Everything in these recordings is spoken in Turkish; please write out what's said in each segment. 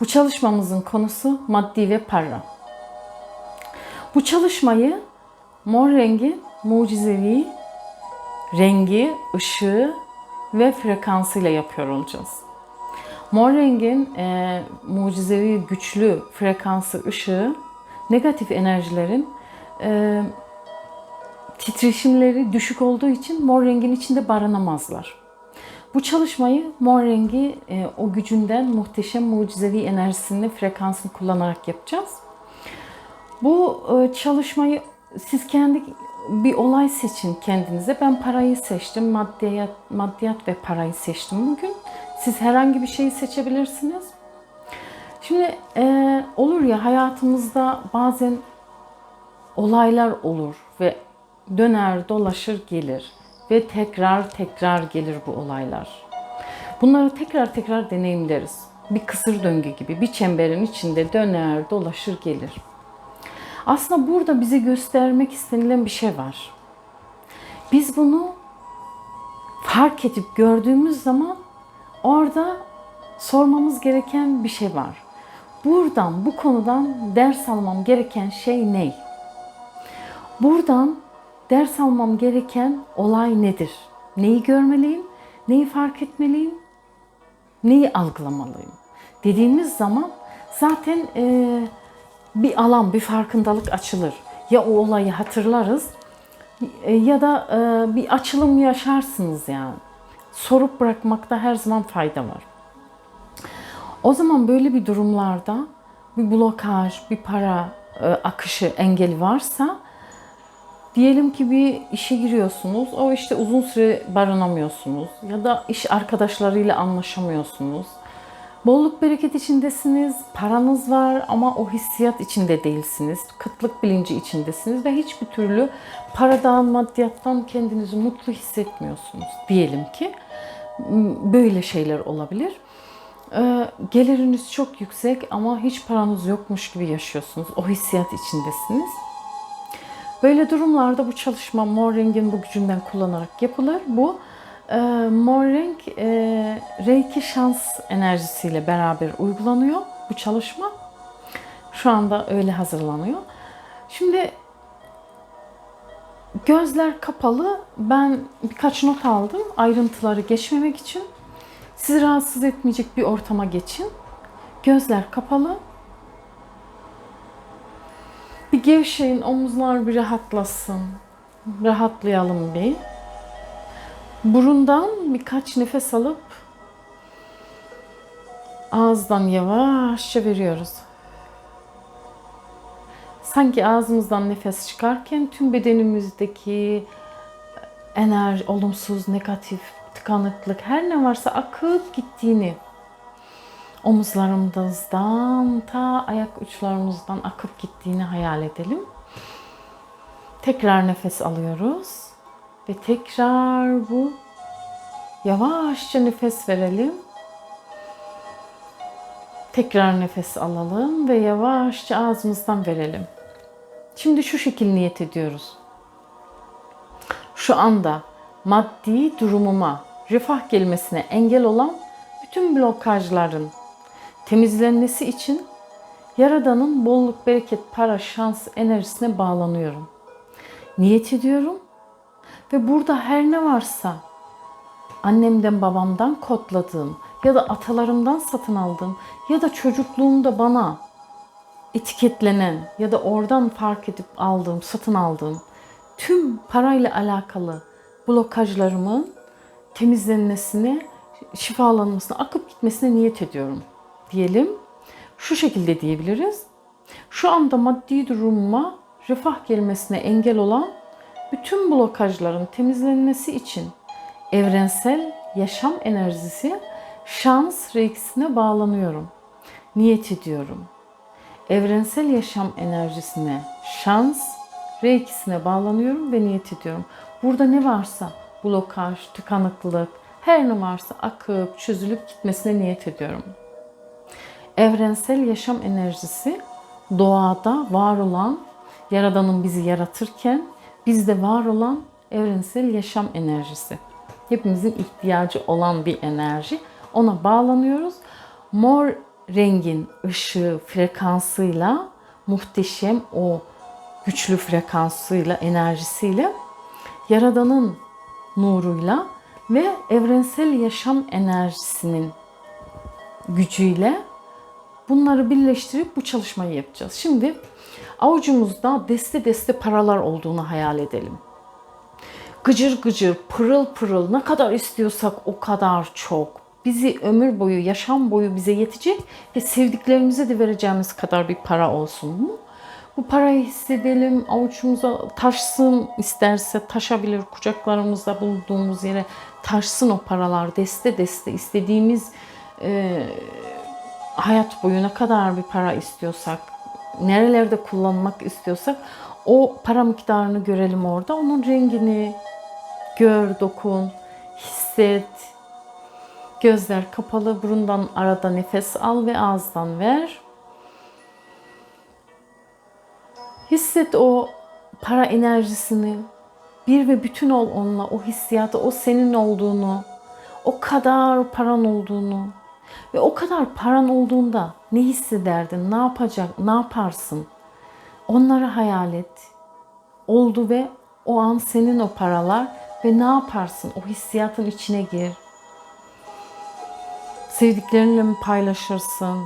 Bu çalışmamızın konusu maddi ve para. Bu çalışmayı mor rengi mucizevi rengi, ışığı ve frekansıyla yapıyor olacağız. Mor rengin e, mucizevi güçlü frekansı ışığı negatif enerjilerin e, titreşimleri düşük olduğu için mor rengin içinde barınamazlar. Bu çalışmayı mor e, o gücünden muhteşem mucizevi enerjisini, frekansını kullanarak yapacağız. Bu e, çalışmayı siz kendi bir olay seçin kendinize. Ben parayı seçtim, maddiyat, maddiyat ve parayı seçtim bugün. Siz herhangi bir şeyi seçebilirsiniz. Şimdi e, olur ya hayatımızda bazen olaylar olur ve döner dolaşır gelir ve tekrar tekrar gelir bu olaylar. Bunları tekrar tekrar deneyimleriz. Bir kısır döngü gibi bir çemberin içinde döner dolaşır gelir. Aslında burada bize göstermek istenilen bir şey var. Biz bunu fark edip gördüğümüz zaman orada sormamız gereken bir şey var. Buradan, bu konudan ders almam gereken şey ne? Buradan ders almam gereken olay nedir? Neyi görmeliyim? Neyi fark etmeliyim? Neyi algılamalıyım? Dediğimiz zaman zaten e, bir alan, bir farkındalık açılır. Ya o olayı hatırlarız e, ya da e, bir açılım yaşarsınız yani. Sorup bırakmakta her zaman fayda var. O zaman böyle bir durumlarda bir blokaj, bir para e, akışı engeli varsa diyelim ki bir işe giriyorsunuz. O işte uzun süre barınamıyorsunuz ya da iş arkadaşlarıyla anlaşamıyorsunuz. Bolluk bereket içindesiniz, paranız var ama o hissiyat içinde değilsiniz. Kıtlık bilinci içindesiniz ve hiçbir türlü paradan, maddiyattan kendinizi mutlu hissetmiyorsunuz. Diyelim ki böyle şeyler olabilir. Ee, geliriniz çok yüksek ama hiç paranız yokmuş gibi yaşıyorsunuz. O hissiyat içindesiniz. Böyle durumlarda bu çalışma mor rengin bu gücünden kullanarak yapılır. Bu e, mor renk e, reiki şans enerjisiyle beraber uygulanıyor bu çalışma. Şu anda öyle hazırlanıyor. Şimdi gözler kapalı. Ben birkaç not aldım ayrıntıları geçmemek için. Sizi rahatsız etmeyecek bir ortama geçin. Gözler kapalı. Gevşeyin, omuzlar bir rahatlasın. Rahatlayalım bir. Burundan birkaç nefes alıp ağızdan yavaşça veriyoruz. Sanki ağzımızdan nefes çıkarken tüm bedenimizdeki enerji, olumsuz, negatif, tıkanıklık her ne varsa akıp gittiğini omuzlarımızdan ta ayak uçlarımızdan akıp gittiğini hayal edelim. Tekrar nefes alıyoruz ve tekrar bu yavaşça nefes verelim. Tekrar nefes alalım ve yavaşça ağzımızdan verelim. Şimdi şu şekil niyet ediyoruz. Şu anda maddi durumuma refah gelmesine engel olan bütün blokajların temizlenmesi için Yaradan'ın bolluk, bereket, para, şans enerjisine bağlanıyorum. Niyet ediyorum ve burada her ne varsa annemden babamdan kodladığım ya da atalarımdan satın aldığım ya da çocukluğumda bana etiketlenen ya da oradan fark edip aldığım, satın aldığım tüm parayla alakalı blokajlarımın temizlenmesine, şifalanmasına, akıp gitmesine niyet ediyorum diyelim. Şu şekilde diyebiliriz. Şu anda maddi durumuma refah gelmesine engel olan bütün blokajların temizlenmesi için evrensel yaşam enerjisi şans reikisine bağlanıyorum. Niyet ediyorum. Evrensel yaşam enerjisine şans reikisine bağlanıyorum ve niyet ediyorum. Burada ne varsa blokaj, tıkanıklık, her ne varsa akıp çözülüp gitmesine niyet ediyorum. Evrensel yaşam enerjisi doğada var olan, Yaradan'ın bizi yaratırken bizde var olan evrensel yaşam enerjisi. Hepimizin ihtiyacı olan bir enerji. Ona bağlanıyoruz. Mor rengin ışığı frekansıyla muhteşem o güçlü frekansıyla enerjisiyle yaradanın nuruyla ve evrensel yaşam enerjisinin gücüyle bunları birleştirip bu çalışmayı yapacağız. Şimdi avucumuzda deste deste paralar olduğunu hayal edelim. Gıcır gıcır, pırıl pırıl ne kadar istiyorsak o kadar çok. Bizi ömür boyu, yaşam boyu bize yetecek ve sevdiklerimize de vereceğimiz kadar bir para olsun mu? Bu parayı hissedelim, avucumuza taşsın isterse taşabilir kucaklarımızda bulunduğumuz yere taşsın o paralar deste deste istediğimiz e, hayat boyu ne kadar bir para istiyorsak, nerelerde kullanmak istiyorsak o para miktarını görelim orada. Onun rengini gör, dokun, hisset. Gözler kapalı, burundan arada nefes al ve ağızdan ver. Hisset o para enerjisini. Bir ve bütün ol onunla. O hissiyatı, o senin olduğunu. O kadar paran olduğunu. Ve o kadar paran olduğunda ne hissederdin? Ne yapacak? Ne yaparsın? Onları hayal et. Oldu ve o an senin o paralar ve ne yaparsın? O hissiyatın içine gir. Sevdiklerinle mi paylaşırsın?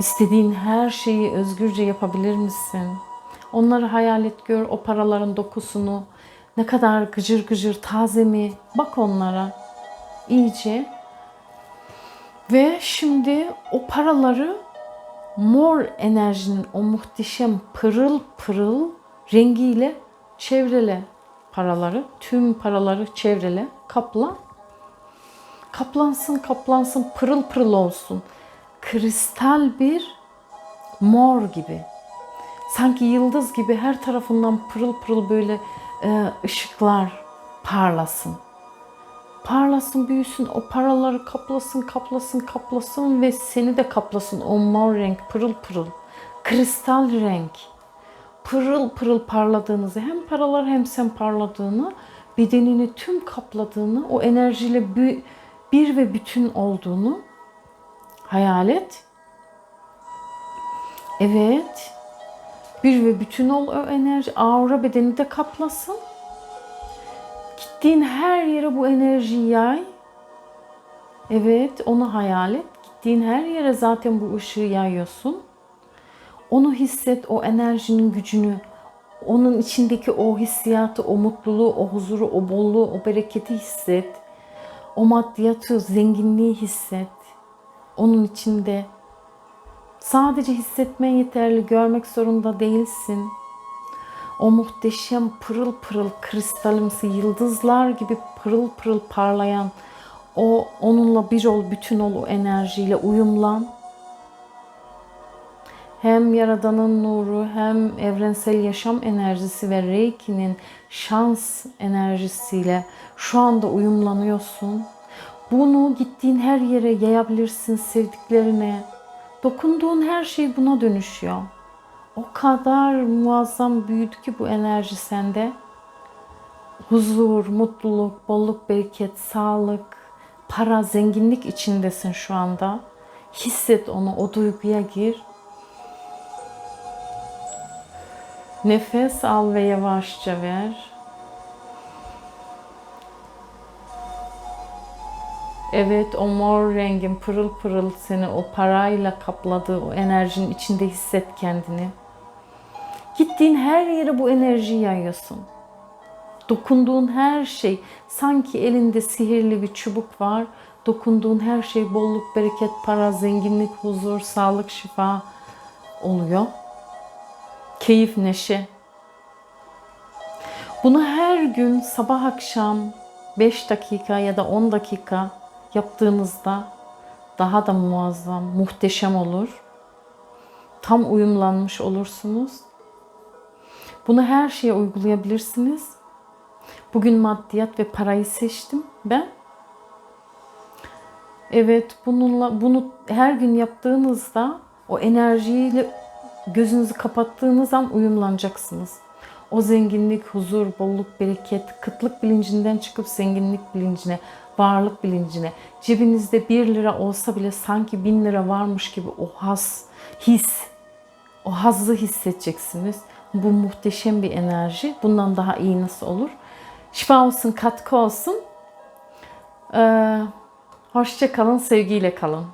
İstediğin her şeyi özgürce yapabilir misin? Onları hayal et gör o paraların dokusunu. Ne kadar gıcır gıcır taze mi? Bak onlara iyice. Ve şimdi o paraları mor enerjinin o muhteşem pırıl pırıl rengiyle çevrele paraları. Tüm paraları çevrele, kapla. Kaplansın, kaplansın, pırıl pırıl olsun. Kristal bir mor gibi. Sanki yıldız gibi her tarafından pırıl pırıl böyle e, ışıklar parlasın. Parlasın, büyüsün, o paraları kaplasın, kaplasın, kaplasın ve seni de kaplasın o mor renk, pırıl pırıl. Kristal renk. Pırıl pırıl parladığınızı, hem paralar hem sen parladığını, bedenini tüm kapladığını, o enerjiyle bir, ve bütün olduğunu hayal et. Evet. Bir ve bütün ol o enerji. Aura bedeni de kaplasın. Gittiğin her yere bu enerjiyi yay. Evet, onu hayal et. Gittiğin her yere zaten bu ışığı yayıyorsun. Onu hisset, o enerjinin gücünü, onun içindeki o hissiyatı, o mutluluğu, o huzuru, o bolluğu, o bereketi hisset. O maddiyatı, zenginliği hisset. Onun içinde sadece hissetmen yeterli, görmek zorunda değilsin. O muhteşem pırıl pırıl kristalimsi yıldızlar gibi pırıl pırıl parlayan o onunla bir ol, bütün ol o enerjiyle uyumlan. Hem Yaradan'ın nuru hem evrensel yaşam enerjisi ve Reiki'nin şans enerjisiyle şu anda uyumlanıyorsun. Bunu gittiğin her yere yayabilirsin sevdiklerine. Dokunduğun her şey buna dönüşüyor. O kadar muazzam büyüdü ki bu enerji sende. Huzur, mutluluk, bolluk, bereket, sağlık, para, zenginlik içindesin şu anda. Hisset onu, o duyguya gir. Nefes al ve yavaşça ver. Evet o mor rengin pırıl pırıl seni o parayla kapladığı o enerjinin içinde hisset kendini. Gittiğin her yere bu enerjiyi yayıyorsun. Dokunduğun her şey sanki elinde sihirli bir çubuk var. Dokunduğun her şey bolluk, bereket, para, zenginlik, huzur, sağlık, şifa oluyor. Keyif, neşe. Bunu her gün sabah akşam 5 dakika ya da 10 dakika yaptığınızda daha da muazzam, muhteşem olur. Tam uyumlanmış olursunuz. Bunu her şeye uygulayabilirsiniz. Bugün maddiyat ve parayı seçtim ben. Evet, bununla bunu her gün yaptığınızda o enerjiyle gözünüzü kapattığınız an uyumlanacaksınız. O zenginlik, huzur, bolluk, bereket, kıtlık bilincinden çıkıp zenginlik bilincine, varlık bilincine. Cebinizde 1 lira olsa bile sanki 1000 lira varmış gibi o haz, his, o hazzı hissedeceksiniz. Bu muhteşem bir enerji. Bundan daha iyi nasıl olur? Şifa olsun, katkı olsun. Ee, hoşça kalın, sevgiyle kalın.